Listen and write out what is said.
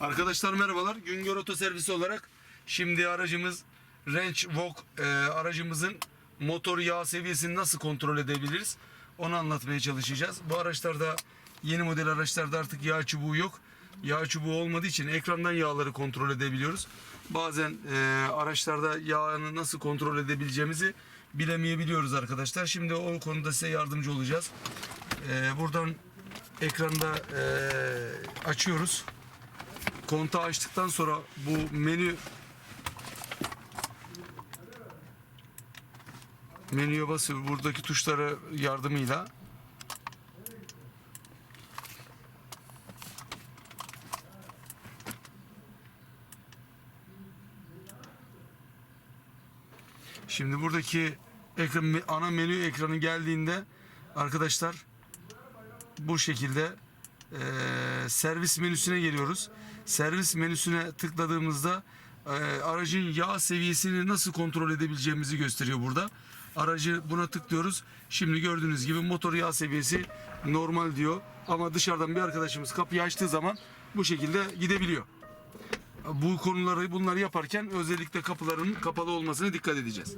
Arkadaşlar merhabalar. Güngör Oto Servisi olarak şimdi aracımız Range Vogue e, aracımızın motor yağ seviyesini nasıl kontrol edebiliriz? Onu anlatmaya çalışacağız. Bu araçlarda yeni model araçlarda artık yağ çubuğu yok. Yağ çubuğu olmadığı için ekrandan yağları kontrol edebiliyoruz. Bazen e, araçlarda yağını nasıl kontrol edebileceğimizi bilemeyebiliyoruz arkadaşlar. Şimdi o konuda size yardımcı olacağız. E, buradan ekranda e, açıyoruz kontağı açtıktan sonra bu menü menüye basıyor buradaki tuşlara yardımıyla Şimdi buradaki ekran, ana menü ekranı geldiğinde arkadaşlar bu şekilde eee, servis menüsüne geliyoruz. Servis menüsüne tıkladığımızda eee, aracın yağ seviyesini nasıl kontrol edebileceğimizi gösteriyor burada. Aracı buna tıklıyoruz. Şimdi gördüğünüz gibi motor yağ seviyesi normal diyor. Ama dışarıdan bir arkadaşımız kapıyı açtığı zaman bu şekilde gidebiliyor. Bu konuları bunları yaparken özellikle kapıların kapalı olmasına dikkat edeceğiz.